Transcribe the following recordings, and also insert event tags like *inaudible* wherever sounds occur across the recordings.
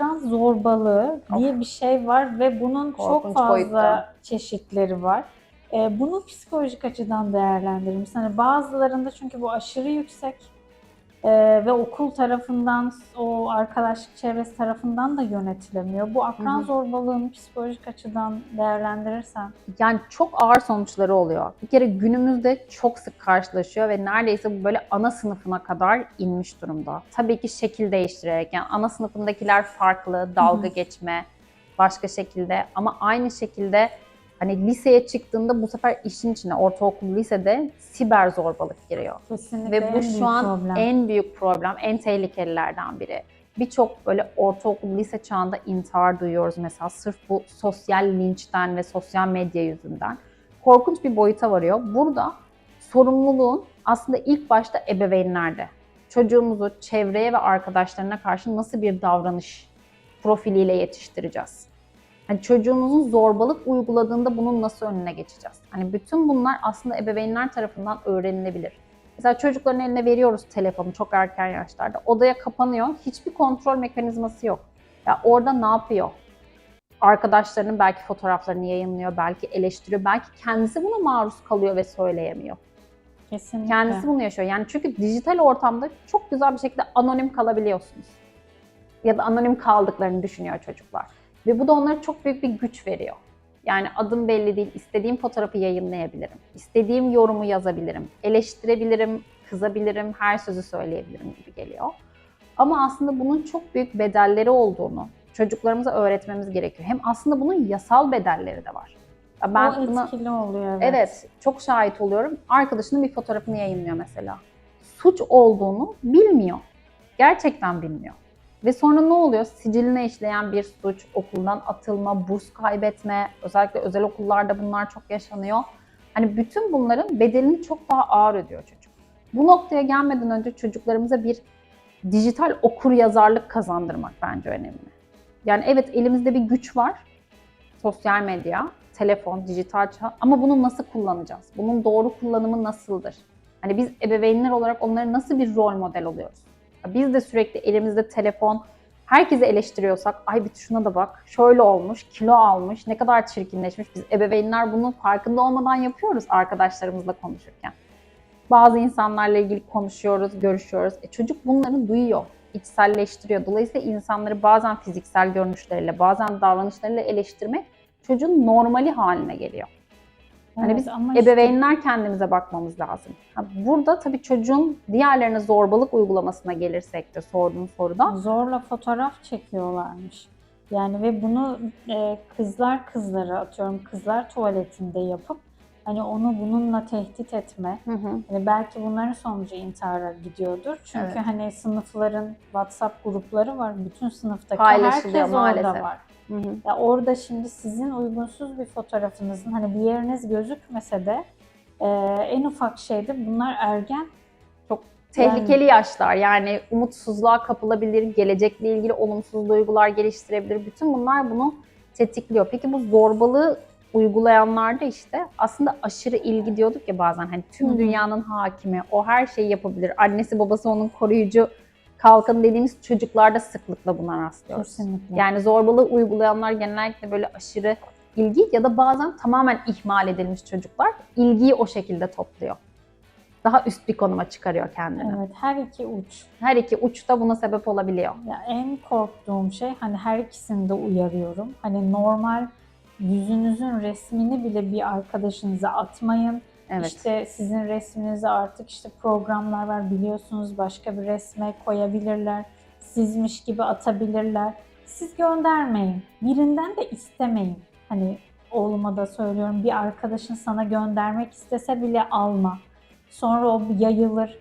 akran zorbalığı diye bir şey var ve bunun Korkunç çok fazla boyutta. çeşitleri var. Ee, bunu psikolojik açıdan değerlendirir misin? Hani bazılarında çünkü bu aşırı yüksek ee, ve okul tarafından, o arkadaşlık çevresi tarafından da yönetilemiyor. Bu akran Hı hı. zorbalığını psikolojik açıdan değerlendirirsen Yani çok ağır sonuçları oluyor. Bir kere günümüzde çok sık karşılaşıyor ve neredeyse bu böyle ana sınıfına kadar inmiş durumda. Tabii ki şekil değiştirerek yani ana sınıfındakiler farklı, dalga Hı hı. geçme başka şekilde ama aynı şekilde hani liseye çıktığında bu sefer işin içine ortaokul lisede siber zorbalık giriyor. kesinlikle Ve bu şu an problem. en büyük problem, en tehlikelilerden biri. Birçok böyle ortaokul, lise çağında intihar duyuyoruz mesela sırf bu sosyal linçten ve sosyal medya yüzünden. Korkunç bir boyuta varıyor. Burada sorumluluğun aslında ilk başta ebeveynlerde. Çocuğumuzu çevreye ve arkadaşlarına karşı nasıl bir davranış profiliyle yetiştireceğiz? Hani çocuğumuzun zorbalık uyguladığında bunun nasıl önüne geçeceğiz? Hani bütün bunlar aslında ebeveynler tarafından öğrenilebilir. Mesela çocukların eline veriyoruz telefonu çok erken yaşlarda. Odaya kapanıyor. Hiçbir kontrol mekanizması yok. Ya orada ne yapıyor? Arkadaşlarının belki fotoğraflarını yayınlıyor, belki eleştiriyor, belki kendisi buna maruz kalıyor ve söyleyemiyor. Kesinlikle. Kendisi bunu yaşıyor. Yani çünkü dijital ortamda çok güzel bir şekilde anonim kalabiliyorsunuz. Ya da anonim kaldıklarını düşünüyor çocuklar. Ve bu da onlara çok büyük bir güç veriyor. Yani adım belli değil, istediğim fotoğrafı yayınlayabilirim. istediğim yorumu yazabilirim. Eleştirebilirim, kızabilirim, her sözü söyleyebilirim gibi geliyor. Ama aslında bunun çok büyük bedelleri olduğunu çocuklarımıza öğretmemiz gerekiyor. Hem aslında bunun yasal bedelleri de var. Ben o buna etkili oluyor. Evet. Evet, çok şahit oluyorum. Arkadaşının bir fotoğrafını yayınlıyor mesela. Suç olduğunu bilmiyor. Gerçekten bilmiyor. Ve sonra ne oluyor? Siciline işleyen bir suç, okuldan atılma, burs kaybetme, özellikle özel okullarda bunlar çok yaşanıyor. Hani bütün bunların bedelini çok daha ağır ödüyor çocuk. Bu noktaya gelmeden önce çocuklarımıza bir dijital okur yazarlık kazandırmak bence önemli. Yani evet elimizde bir güç var. Sosyal medya, telefon, dijital çağ ama bunu nasıl kullanacağız? Bunun doğru kullanımı nasıldır? Hani biz ebeveynler olarak onlara nasıl bir rol model oluyoruz? Biz de sürekli elimizde telefon, herkesi eleştiriyorsak, ay bir şuna da bak, şöyle olmuş, kilo almış, ne kadar çirkinleşmiş. Biz ebeveynler bunun farkında olmadan yapıyoruz arkadaşlarımızla konuşurken. Bazı insanlarla ilgili konuşuyoruz, görüşüyoruz. E çocuk bunları duyuyor, içselleştiriyor. Dolayısıyla insanları bazen fiziksel görünüşleriyle, bazen davranışlarıyla eleştirmek çocuğun normali haline geliyor. Hani Evet, biz ama işte- ebeveynler kendimize bakmamız lazım. Burada tabii çocuğun diğerlerine zorbalık uygulamasına gelirsek de sorduğun soruda Zorla fotoğraf çekiyorlarmış. Yani ve bunu e, kızlar kızlara atıyorum kızlar tuvaletinde yapıp hani onu bununla tehdit etme. Hı hı. Hani belki bunların sonucu intihara gidiyordur. Çünkü Evet. hani sınıfların WhatsApp grupları var. Bütün sınıftaki herkes orada maalesef. var. Hı hı. Ya orada şimdi sizin uygunsuz bir fotoğrafınızın hani bir yeriniz gözükmese de e, en ufak şeyde bunlar ergen Tehlikeli yaşlar yani umutsuzluğa kapılabilir, gelecekle ilgili olumsuz duygular geliştirebilir. Bütün bunlar bunu tetikliyor. Peki bu zorbalığı uygulayanlarda işte aslında aşırı ilgi diyorduk ya bazen hani tüm dünyanın hakimi, o her şeyi yapabilir. Annesi babası onun koruyucu kalkanı dediğimiz çocuklarda sıklıkla buna rastlıyoruz. kesinlikle. Yani zorbalığı uygulayanlar genellikle böyle aşırı ilgi ya da bazen tamamen ihmal edilmiş çocuklar ilgiyi o şekilde topluyor. Daha üst bir konuma çıkarıyor kendini. Evet her iki uç. Her iki uçta buna sebep olabiliyor. Ya en korktuğum şey hani her ikisini de uyarıyorum. Hani normal yüzünüzün resmini bile bir arkadaşınıza atmayın. Evet. İşte sizin resminizi artık işte programlar var biliyorsunuz başka bir resme koyabilirler. Sizmiş gibi atabilirler. Siz göndermeyin. Birinden de istemeyin. Hani oğluma da söylüyorum bir arkadaşın sana göndermek istese bile alma. Sonra o yayılır.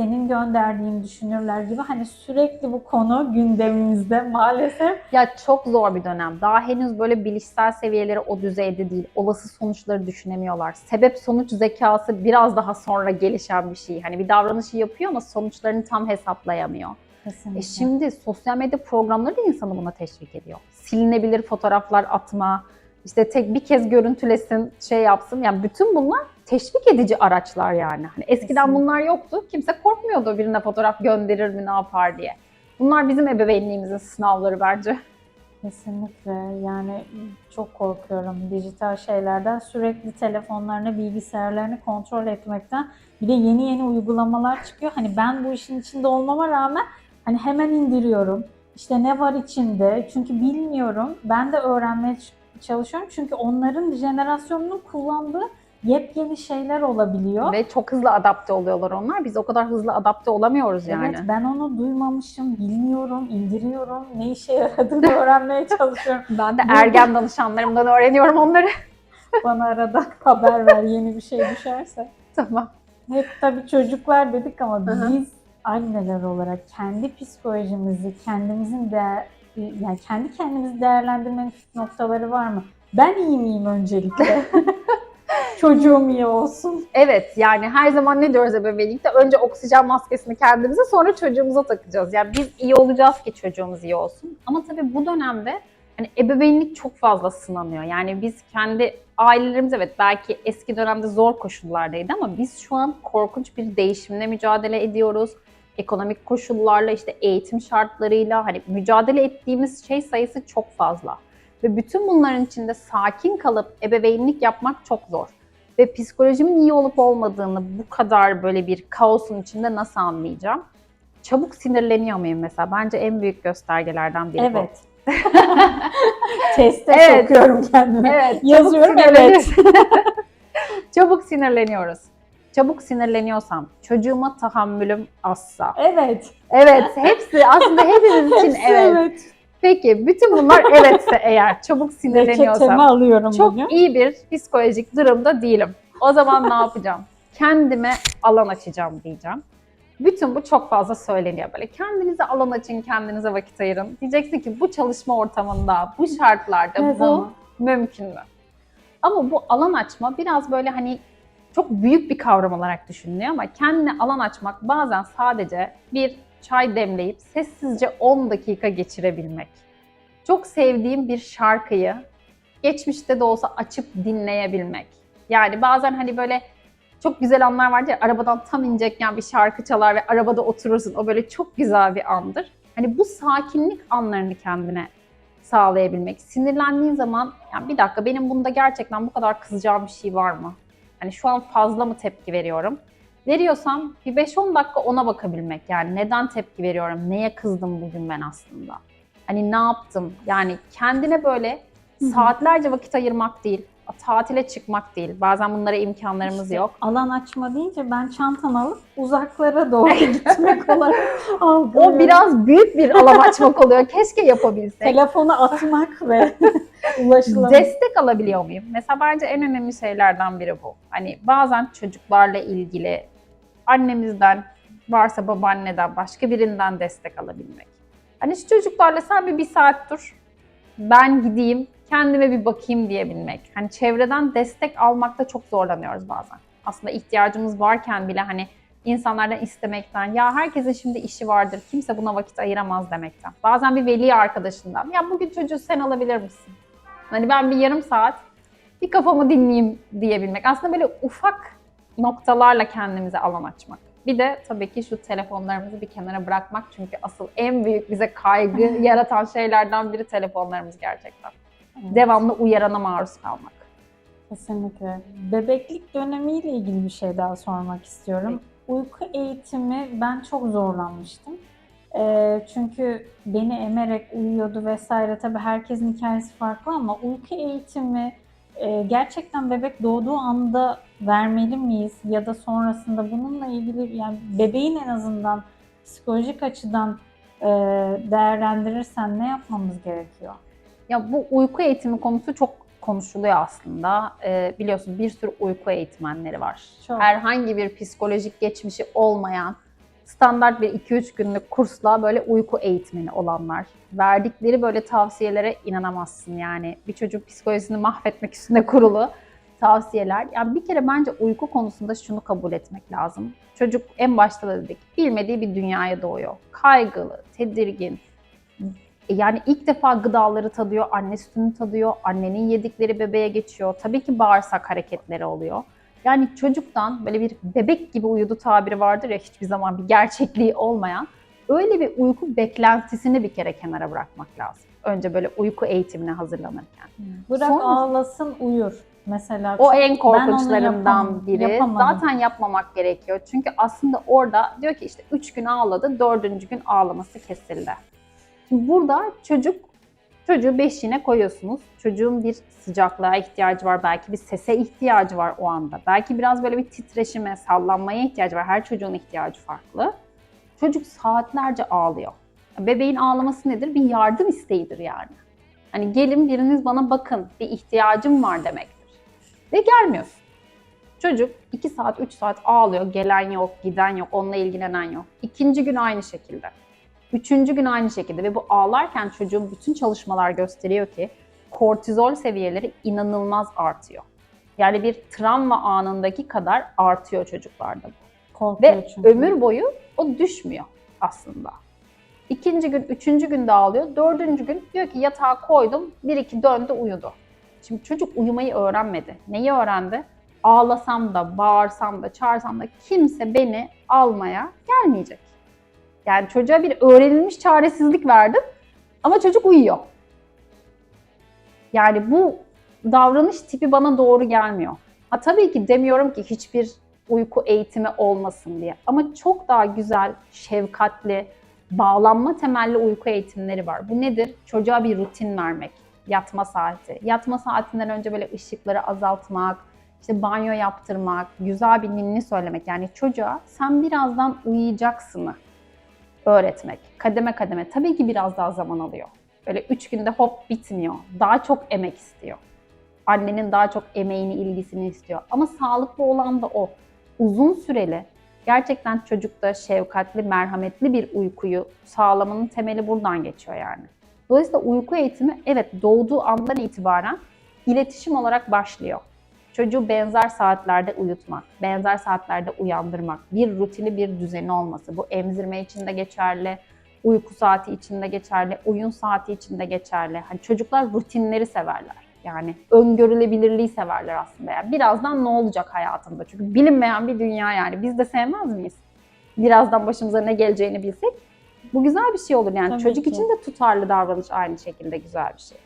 Senin gönderdiğini düşünürler gibi hani sürekli bu konu gündemimizde maalesef. Ya çok zor bir dönem. Daha henüz böyle bilişsel seviyeleri o düzeyde değil. Olası sonuçları düşünemiyorlar. Sebep sonuç zekası biraz daha sonra gelişen bir şey. Hani bir davranışı yapıyor ama sonuçlarını tam hesaplayamıyor. Kesinlikle. E şimdi sosyal medya programları da insanı buna teşvik ediyor. Silinebilir fotoğraflar atma, işte tek bir kez görüntülesin, şey yapsın. Yani bütün bunlar teşvik edici araçlar yani. Hani eskiden Kesinlikle. bunlar yoktu. Kimse korkmuyordu birine fotoğraf gönderir mi, ne yapar diye. Bunlar bizim ebeveynliğimizin sınavları bence. Kesinlikle yani çok korkuyorum dijital şeylerden sürekli telefonlarını bilgisayarlarını kontrol etmekten bir de yeni yeni uygulamalar çıkıyor hani ben bu işin içinde olmama rağmen hani hemen indiriyorum işte ne var içinde çünkü bilmiyorum ben de öğrenmeye çalışıyorum çünkü onların jenerasyonunun kullandığı yepyeni şeyler olabiliyor. Ve çok hızlı adapte oluyorlar onlar. Biz o kadar hızlı adapte olamıyoruz yani. Evet ben onu duymamışım, bilmiyorum, indiriyorum, ne işe yaradığını *laughs* öğrenmeye çalışıyorum. *laughs* Ben de ergen danışanlarımdan öğreniyorum onları. *laughs* Bana arada haber ver yeni bir şey düşerse. tamam. Hep tabii çocuklar dedik ama Hı hı. biz anneler olarak kendi psikolojimizi, kendimizin de yani kendi kendimizi değerlendirmenin noktaları var mı? Ben iyi miyim öncelikle? *laughs* Çocuğum iyi olsun. Evet yani her zaman ne diyoruz ebeveynlikte? Önce oksijen maskesini kendimize sonra çocuğumuza takacağız. Yani biz iyi olacağız ki çocuğumuz iyi olsun. Ama tabii bu dönemde hani ebeveynlik çok fazla sınanıyor. Yani biz kendi ailelerimiz evet belki eski dönemde zor koşullardaydı ama biz şu an korkunç bir değişimle mücadele ediyoruz. Ekonomik koşullarla işte eğitim şartlarıyla hani mücadele ettiğimiz şey sayısı çok fazla. Ve bütün bunların içinde sakin kalıp ebeveynlik yapmak çok zor ve psikolojimin iyi olup olmadığını bu kadar böyle bir kaosun içinde nasıl anlayacağım? Çabuk sinirleniyor muyum mesela? Bence en büyük göstergelerden biri bu. Evet. *laughs* Teste Evet. sokuyorum kendimi. Evet. Yazıyorum evet. *laughs* çabuk sinirleniyoruz. Çabuk sinirleniyorsam, çocuğuma tahammülüm azsa. Evet. Evet, hepsi aslında hepimiz *laughs* için Hepsi evet. evet. Peki bütün bunlar evetse eğer çabuk *laughs* Reçetemi sinirleniyorsam alıyorum çok bugün. iyi bir psikolojik durumda değilim. O zaman ne yapacağım? Kendime alan açacağım diyeceğim. Bütün bu çok fazla söyleniyor böyle. Kendinize alan açın, kendinize vakit ayırın. Diyeceksin ki bu çalışma ortamında, bu şartlarda Ne bu zaman? mümkün mü? Ama bu alan açma biraz böyle hani çok büyük bir kavram olarak düşünülüyor ama kendine alan açmak bazen sadece bir çay demleyip sessizce 10 dakika geçirebilmek. Çok sevdiğim bir şarkıyı geçmişte de olsa açıp dinleyebilmek. Yani bazen hani böyle çok güzel anlar vardır ya arabadan tam inecekken bir şarkı çalar ve arabada oturursun. O böyle çok güzel bir andır. Hani bu sakinlik anlarını kendine sağlayabilmek. Sinirlendiğin zaman yani bir dakika benim bunda gerçekten bu kadar kızacağım bir şey var mı? Hani şu an fazla mı tepki veriyorum? Veriyorsam bir 5-10 dakika ona bakabilmek. Yani neden tepki veriyorum? Neye kızdım bugün ben aslında? Hani ne yaptım? Yani kendine böyle saatlerce vakit ayırmak değil, tatile çıkmak değil. Bazen bunlara imkanlarımız İşte yok. Alan açma deyince ben çantamı alıp uzaklara doğru *laughs* gitmek olarak algılıyorum. O biraz büyük bir alan açmak oluyor. Keşke yapabilsek. Telefonu atmak ve *laughs* ulaşılamaz. Destek alabiliyor muyum? Mesela bence en önemli şeylerden biri bu. Hani bazen çocuklarla ilgili annemizden, varsa babaanneden, başka birinden destek alabilmek. Hani şu çocuklarla sen bir, bir saat dur, ben gideyim, kendime bir bakayım diyebilmek. Hani çevreden destek almakta çok zorlanıyoruz bazen. Aslında ihtiyacımız varken bile hani insanlardan istemekten, ya herkesin şimdi işi vardır, kimse buna vakit ayıramaz demekten. Bazen bir veli arkadaşından, ya bugün çocuğu sen alabilir misin? Hani ben bir yarım saat bir kafamı dinleyeyim diyebilmek. Aslında böyle ufak noktalarla kendimize alan açmak. Bir de tabii ki şu telefonlarımızı bir kenara bırakmak. Çünkü asıl en büyük bize kaygı *laughs* yaratan şeylerden biri telefonlarımız gerçekten. Evet, Devamlı uyarana maruz kalmak. Kesinlikle. Bebeklik dönemiyle ilgili bir şey daha sormak istiyorum. Uyku eğitimi ben çok zorlanmıştım. Ee, çünkü beni emerek uyuyordu vesaire. Tabii herkesin hikayesi farklı ama uyku eğitimi e, gerçekten bebek doğduğu anda vermeli miyiz? Ya da sonrasında bununla ilgili yani bebeğin en azından psikolojik açıdan e, değerlendirirsen ne yapmamız gerekiyor? Ya bu uyku eğitimi konusu çok konuşuluyor aslında. Ee, biliyorsun bir sürü uyku eğitmenleri var. Çok. Herhangi bir psikolojik geçmişi olmayan, standart bir 2-3 günlük kursla böyle uyku eğitmeni olanlar. Verdikleri böyle tavsiyelere inanamazsın yani. Bir çocuk psikolojisini mahvetmek üstüne kurulu tavsiyeler. Yani bir kere bence uyku konusunda şunu kabul etmek lazım. Çocuk en başta da dedik, bilmediği bir dünyaya doğuyor. Kaygılı, tedirgin, Yani ilk defa gıdaları tadıyor, anne sütünü tadıyor, annenin yedikleri bebeğe geçiyor. Tabii ki bağırsak hareketleri oluyor. Yani çocuktan böyle bir bebek gibi uyudu tabiri vardır ya hiçbir zaman bir gerçekliği olmayan. öyle bir uyku beklentisini bir kere kenara bırakmak lazım. Önce böyle uyku eğitimine hazırlanırken. Bırak Sonra- ağlasın uyur. Mesela O en korkunçlarından yapam- biri. yapamadım. Zaten yapmamak gerekiyor. Çünkü aslında orada diyor ki işte 3 gün ağladı, 4. gün ağlaması kesildi. Şimdi burada çocuk çocuğu beşiğine koyuyorsunuz. Çocuğun bir sıcaklığa ihtiyacı var, belki bir sese ihtiyacı var o anda. Belki biraz böyle bir titreşime, sallanmaya ihtiyacı var. Her çocuğun ihtiyacı farklı. Çocuk saatlerce ağlıyor. Bebeğin ağlaması nedir? Bir yardım isteğidir yani. Hani gelin biriniz bana bakın, bir ihtiyacım var demektir. Ve gelmiyorsun. Çocuk 2 saat, 3 saat ağlıyor. Gelen yok, giden yok, onunla ilgilenen yok. İkinci gün aynı şekilde. Üçüncü gün aynı şekilde. Ve bu ağlarken çocuğun bütün çalışmalar gösteriyor ki kortizol seviyeleri inanılmaz artıyor. Yani bir travma anındaki kadar artıyor çocuklarda bu. korkuyor Ve çünkü. ömür boyu o düşmüyor aslında. İkinci gün, üçüncü gün dağılıyor. Dördüncü gün diyor ki yatağa koydum, bir iki döndü uyudu. Şimdi çocuk uyumayı öğrenmedi. Neyi öğrendi? Ağlasam da, bağırsam da, çağırsam da kimse beni almaya gelmeyecek. Yani çocuğa bir öğrenilmiş çaresizlik verdim ama çocuk uyuyor. Yani bu davranış tipi bana doğru gelmiyor. Ha tabii ki demiyorum ki hiçbir uyku eğitimi olmasın diye. Ama çok daha güzel, şefkatli, bağlanma temelli uyku eğitimleri var. Bu nedir? Çocuğa bir rutin vermek. Yatma saati. Yatma saatinden önce böyle ışıkları azaltmak, işte banyo yaptırmak, güzel bir ninni söylemek. Yani çocuğa sen birazdan uyuyacaksını öğretmek. Kademe kademe. Tabii ki biraz daha zaman alıyor. Böyle üç günde hop bitmiyor. Daha çok emek istiyor. Annenin daha çok emeğini, ilgisini istiyor. Ama sağlıklı olan da o. Uzun süreli, gerçekten çocukta şefkatli, merhametli bir uykuyu sağlamanın temeli buradan geçiyor yani. Dolayısıyla uyku eğitimi evet doğduğu andan itibaren iletişim olarak başlıyor. Çocuğu benzer saatlerde uyutmak, benzer saatlerde uyandırmak, bir rutini, bir düzeni olması. Bu emzirme için de geçerli, uyku saati için de geçerli, oyun saati için de geçerli. Hani çocuklar rutinleri severler. Yani öngörülebilirliği severler aslında. Yani birazdan ne olacak hayatında? Çünkü bilinmeyen bir dünya yani. Biz de sevmez miyiz? Birazdan başımıza ne geleceğini bilsek. Bu güzel bir şey olur yani. Tabii Çocuk ki. için de tutarlı davranış aynı şekilde güzel bir şey.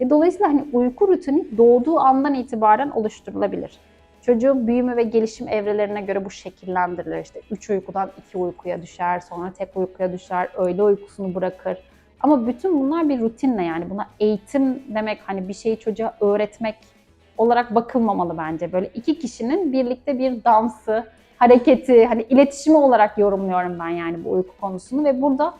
E dolayısıyla hani uyku rutini doğduğu andan itibaren oluşturulabilir. Çocuğun büyüme ve gelişim evrelerine göre bu şekillendirilir. İşte 3 uykudan 2 uykuya düşer, sonra tek uykuya düşer, öğle uykusunu bırakır. Ama bütün bunlar bir rutinle yani buna eğitim demek hani bir şeyi çocuğa öğretmek olarak bakılmamalı bence. Böyle iki kişinin birlikte bir dansı, hareketi, hani iletişimi olarak yorumluyorum ben yani bu uyku konusunu ve burada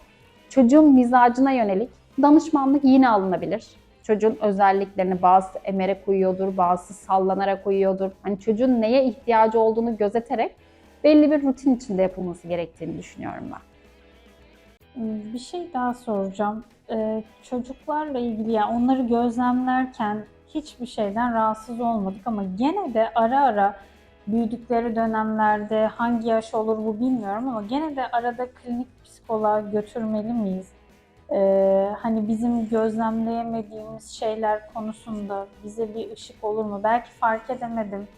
çocuğun mizacına yönelik danışmanlık yine alınabilir. Çocuğun özelliklerini bazısı emerek uyuyordur, bazısı sallanarak uyuyordur. Hani çocuğun neye ihtiyacı olduğunu gözeterek belli bir rutin içinde yapılması gerektiğini düşünüyorum ben. Bir şey daha soracağım. Ee, çocuklarla ilgili yani onları gözlemlerken hiçbir şeyden rahatsız olmadık ama gene de ara ara büyüdükleri dönemlerde hangi yaş olur bu bilmiyorum ama gene de arada klinik psikoloğa götürmeli miyiz? Ee, hani bizim gözlemleyemediğimiz şeyler konusunda bize bir ışık olur mu? Belki fark edemedim.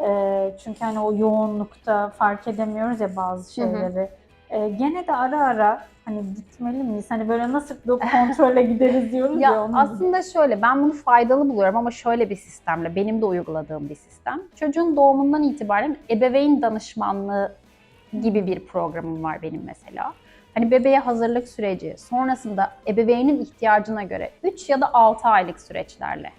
Ee, çünkü hani o yoğunlukta fark edemiyoruz ya bazı Hı hı. şeyleri. Ee, gene de ara ara hani gitmeli miyiz? Hani böyle nasıl *laughs* kontrole gideriz diyoruz ya. Ya onun gibi. aslında şöyle ben bunu faydalı buluyorum ama şöyle bir sistemle benim de uyguladığım bir sistem. Çocuğun doğumundan itibaren ebeveyn danışmanlığı gibi bir programım var benim mesela. Hani bebeğe hazırlık süreci, sonrasında ebeveynin ihtiyacına göre 3 ya da 6 aylık süreçlerle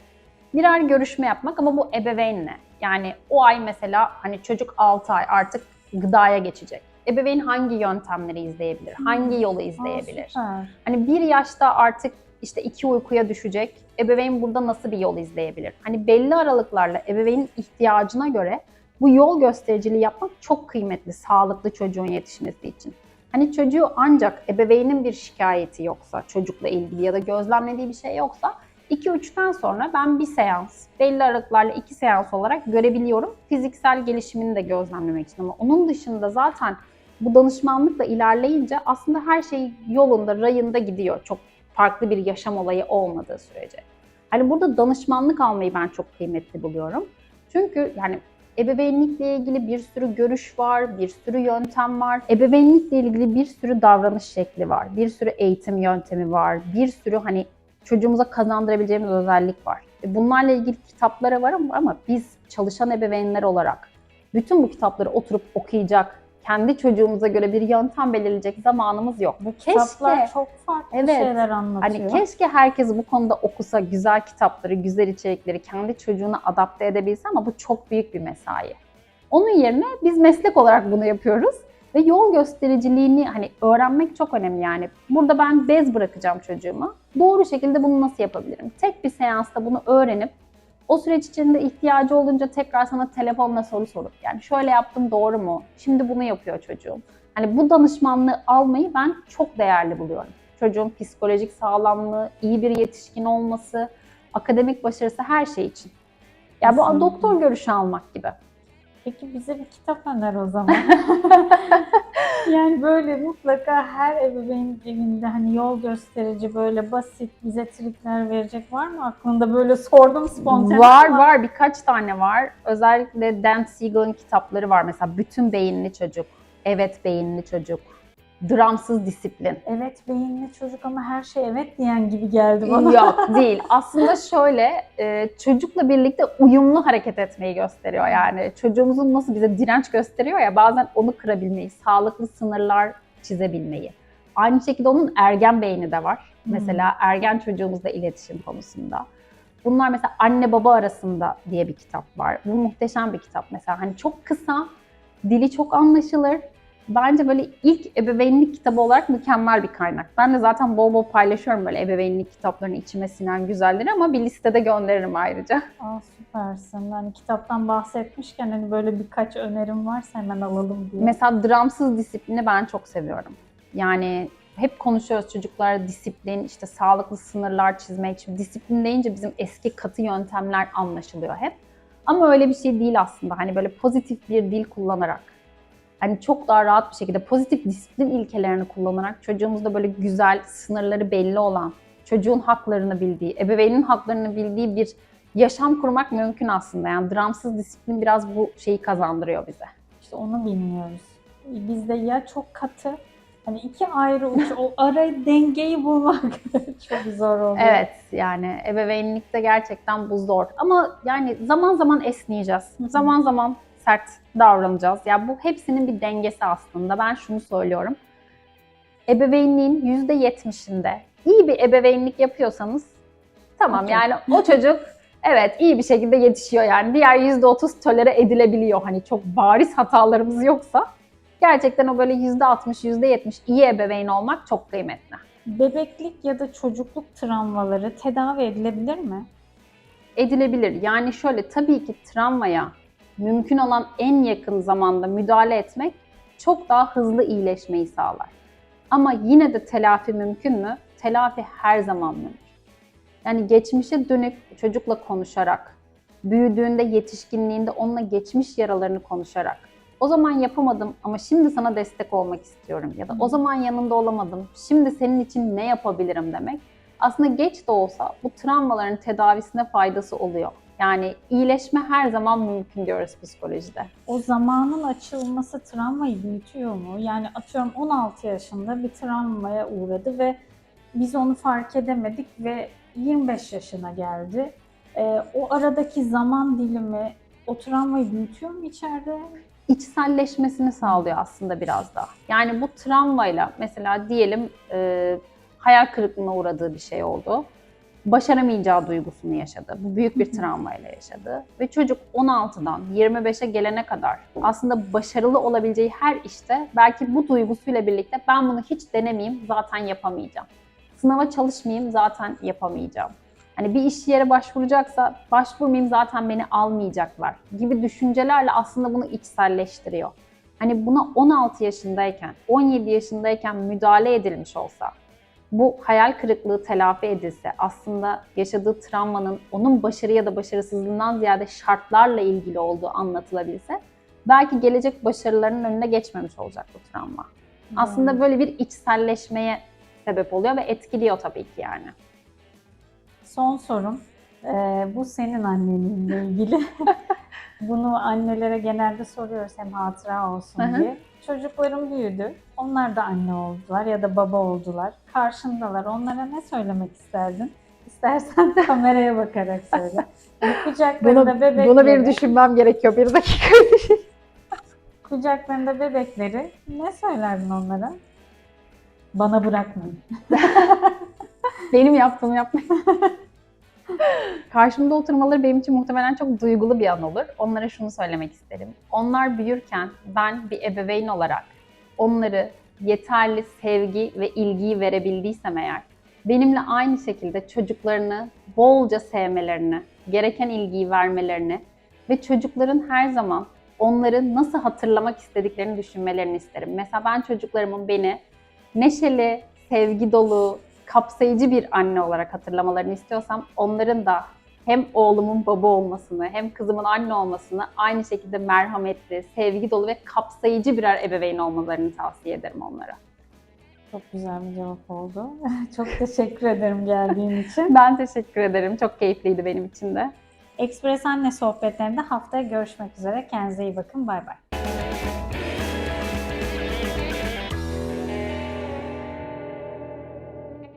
birer görüşme yapmak ama bu ebeveynle. Yani o ay mesela hani çocuk 6 ay artık gıdaya geçecek. Ebeveyn hangi yöntemleri izleyebilir? Hangi yolu Aa, izleyebilir? süper. Hani bir yaşta artık işte iki uykuya düşecek. Ebeveyn burada nasıl bir yol izleyebilir? Hani belli aralıklarla ebeveynin ihtiyacına göre bu yol göstericiliği yapmak çok kıymetli sağlıklı çocuğun yetişmesi için. Hani çocuğu ancak ebeveynin bir şikayeti yoksa çocukla ilgili ya da gözlemlediği bir şey yoksa 2-3'ten sonra ben bir seans, belli aralıklarla iki seans olarak görebiliyorum. Fiziksel gelişimini de gözlemlemek için ama onun dışında zaten bu danışmanlıkla ilerleyince aslında her şey yolunda, rayında gidiyor. Çok farklı bir yaşam olayı olmadığı sürece. Hani burada danışmanlık almayı ben çok kıymetli buluyorum. Çünkü yani Ebeveynlikle ilgili bir sürü görüş var, bir sürü yöntem var. Ebeveynlikle ilgili bir sürü davranış şekli var, bir sürü eğitim yöntemi var, bir sürü hani çocuğumuza kazandırabileceğimiz özellik var. E, Bunlarla ilgili kitaplara var ama, ama biz çalışan ebeveynler olarak bütün bu kitapları oturup okuyacak, kendi çocuğumuza göre bir yöntem belirleyecek zamanımız yok. Bu kitaplar Keşke. çok farklı Evet. şeyler anlatıyor. Hani keşke herkes bu konuda okusa güzel kitapları, güzel içerikleri kendi çocuğuna adapte edebilse ama bu çok büyük bir mesai. Onun yerine biz meslek olarak bunu yapıyoruz ve yol göstericiliğini hani öğrenmek çok önemli yani. Burada ben bez bırakacağım çocuğuma. Doğru şekilde bunu nasıl yapabilirim? Tek bir seansta bunu öğrenip o süreç içinde ihtiyacı olunca tekrar sana telefonla soru sorup yani şöyle yaptım doğru mu? Şimdi bunu yapıyor çocuğum. Hani bu danışmanlığı almayı ben çok değerli buluyorum çocuğun psikolojik sağlamlığı, iyi bir yetişkin olması, akademik başarısı her şey için. Ya bu Kesinlikle. doktor görüşü almak gibi. Peki bize bir kitap öner o zaman. *laughs* yani böyle mutlaka her ebeveyn evinde hani yol gösterici böyle basit bize trikler verecek var mı? Aklında böyle sordum spontane Var ama- var. Birkaç tane var. Özellikle Dan Siegel'ın kitapları var. Mesela Bütün Beyinli Çocuk, Evet Beyinli Çocuk, Dramsız Disiplin. Evet beyinli çocuk ama her şey evet diyen gibi geldi bana. *laughs* Yok değil. Aslında şöyle e, çocukla birlikte uyumlu hareket etmeyi gösteriyor yani. Çocuğumuzun nasıl bize direnç gösteriyor ya bazen onu kırabilmeyi, sağlıklı sınırlar çizebilmeyi. Aynı şekilde onun ergen beyni de var. Hmm. Mesela ergen çocuğumuzla iletişim konusunda. Bunlar mesela anne baba arasında diye bir kitap var. Bu muhteşem bir kitap mesela. Hani çok kısa, dili çok anlaşılır. Bence böyle ilk ebeveynlik kitabı olarak mükemmel bir kaynak. Ben de zaten bol bol paylaşıyorum böyle ebeveynlik kitaplarını içime sinen güzelleri ama bir listede gönderirim ayrıca. Aa, süpersin. Yani kitaptan bahsetmişken hani böyle birkaç önerim varsa hemen alalım diye. Mesela dramsız disiplini ben çok seviyorum. Yani hep konuşuyoruz çocuklara disiplin, işte sağlıklı sınırlar çizme için. Disiplin deyince bizim eski katı yöntemler anlaşılıyor hep. Ama öyle bir şey değil aslında. Hani böyle pozitif bir dil kullanarak, hani çok daha rahat bir şekilde pozitif disiplin ilkelerini kullanarak çocuğumuzda böyle güzel, sınırları belli olan, çocuğun haklarını bildiği, ebeveynin haklarını bildiği bir yaşam kurmak mümkün aslında. Yani dramsız disiplin biraz bu şeyi kazandırıyor bize. İşte onu bilmiyoruz. Bizde ya çok katı hani iki ayrı uç o ara dengeyi bulmak *laughs* çok zor oluyor. Evet yani ebeveynlikte gerçekten bu zor. Ama yani zaman zaman esneyeceğiz. Hı hı. Zaman zaman sert davranacağız. Ya bu hepsinin bir dengesi aslında. Ben şunu söylüyorum. Ebeveynliğin %70'inde iyi bir ebeveynlik yapıyorsanız tamam Okey. yani o çocuk evet iyi bir şekilde yetişiyor yani. Diğer %30 tolere edilebiliyor. Hani çok bariz hatalarımız yoksa gerçekten o böyle %60, %70 iyi ebeveyn olmak çok kıymetli. Bebeklik ya da çocukluk travmaları tedavi edilebilir mi? edilebilir. Yani şöyle tabii ki travmaya mümkün olan en yakın zamanda müdahale etmek çok daha hızlı iyileşmeyi sağlar. Ama yine de telafi mümkün mü? Telafi her zaman mümkün. Yani geçmişe dönük çocukla konuşarak, büyüdüğünde, yetişkinliğinde onunla geçmiş yaralarını konuşarak, o zaman yapamadım ama şimdi sana destek olmak istiyorum ya da o zaman yanında olamadım, şimdi senin için ne yapabilirim demek aslında geç de olsa bu travmaların tedavisine faydası oluyor. Yani iyileşme her zaman mümkün diyoruz psikolojide. O zamanın açılması travmayı büyütüyor mu? Yani atıyorum 16 yaşında bir travmaya uğradı ve biz onu fark edemedik ve 25 yaşına geldi. Ee, o aradaki zaman dilimi o travmayı büyütüyor mu içeride? İçselleşmesini sağlıyor aslında biraz da. Yani bu travmayla mesela diyelim e, hayal kırıklığına uğradığı bir şey oldu. Başaramayacağı duygusunu yaşadı. Bu büyük bir travmayla yaşadı. Ve çocuk 16'dan 25'e gelene kadar aslında başarılı olabileceği her işte belki bu duygusuyla birlikte ben bunu hiç denemeyeyim zaten yapamayacağım. Sınava çalışmayayım zaten yapamayacağım. Hani bir iş yere başvuracaksa başvurmayayım zaten beni almayacaklar gibi düşüncelerle aslında bunu içselleştiriyor. Hani buna 16 yaşındayken, 17 yaşındayken müdahale edilmiş olsa, bu hayal kırıklığı telafi edilse, aslında yaşadığı travmanın onun başarı ya da başarısızlığından ziyade şartlarla ilgili olduğu anlatılabilse, belki gelecek başarılarının önüne geçmemiş olacak bu travma. Aslında böyle bir içselleşmeye sebep oluyor ve etkiliyor tabii ki yani. Son sorum. Ee, bu senin annenle ilgili. *laughs* Bunu annelere genelde soruyoruz hem hatıra olsun Hı hı. diye. Çocuklarım büyüdü. Onlar da anne oldular ya da baba oldular. Karşındalar. Onlara ne söylemek isterdin? İstersen *laughs* kameraya bakarak söyle. *laughs* Kucaklarında bebekleri, bunu bir düşünmem gerekiyor. Bir dakika. *laughs* kucaklarında bebekleri ne söylerdin onlara? Bana bırakmayın. Benim yaptığımı yapmayın. Karşımda oturmaları benim için muhtemelen çok duygulu bir an olur. Onlara şunu söylemek isterim. Onlar büyürken ben bir ebeveyn olarak onları yeterli sevgi ve ilgiyi verebildiysem eğer, benimle aynı şekilde çocuklarını bolca sevmelerini, gereken ilgiyi vermelerini ve çocukların her zaman onları nasıl hatırlamak istediklerini düşünmelerini isterim. Mesela ben çocuklarımın beni neşeli, sevgi dolu, kapsayıcı bir anne olarak hatırlamalarını istiyorsam onların da hem oğlumun baba olmasını hem kızımın anne olmasını aynı şekilde merhametli, sevgi dolu ve kapsayıcı birer ebeveyn olmalarını tavsiye ederim onlara. Çok güzel bir cevap oldu. *laughs* Çok teşekkür ederim geldiğin için. Ben teşekkür ederim. Çok keyifliydi benim için de. Ekspres Anne sohbetlerinde haftaya görüşmek üzere. Kendinize iyi bakın. Bay bay.